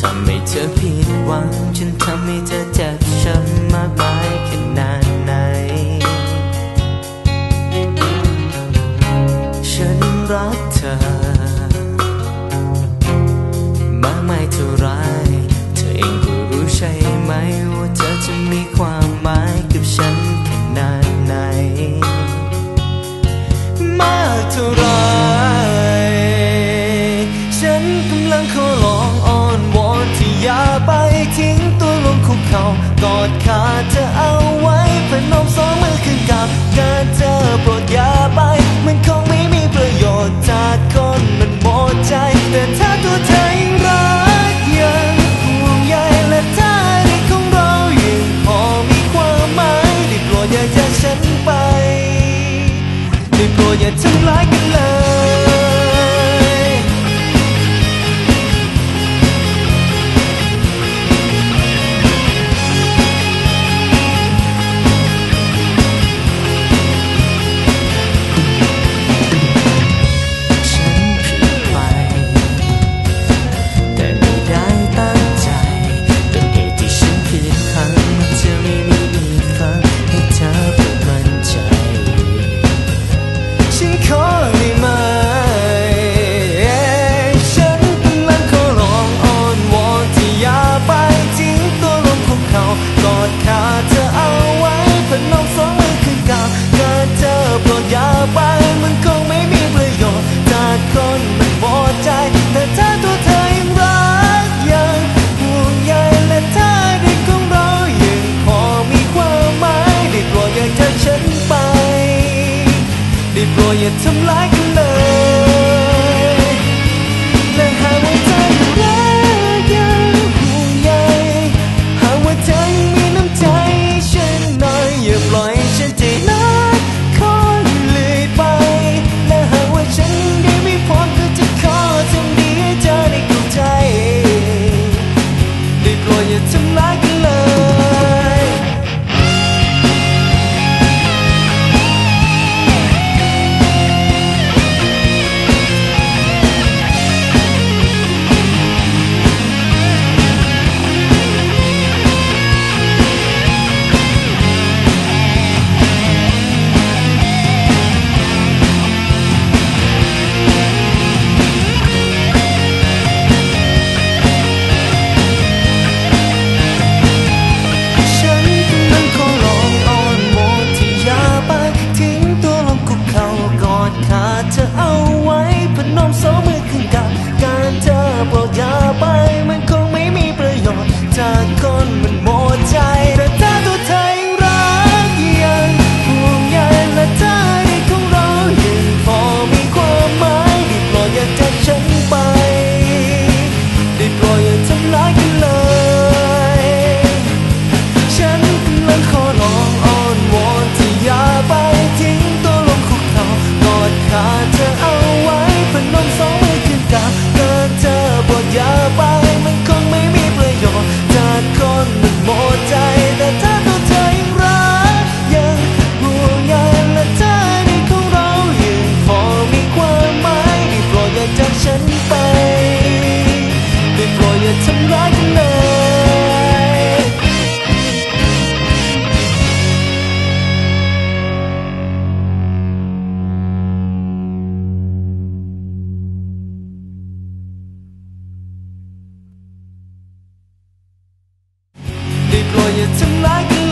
ทำให้เธอผิดหวัง ฉันทำให้เธอเจ็บช้ำมากมายขนาดไหน ฉันรักเธอ ฉันไป ไม่โปรดอย่าทำร้ายกันเลย you to my love. เอาไว้พนมสองมือขึ้นกับการเธอโปรดยา more time. 我也曾来过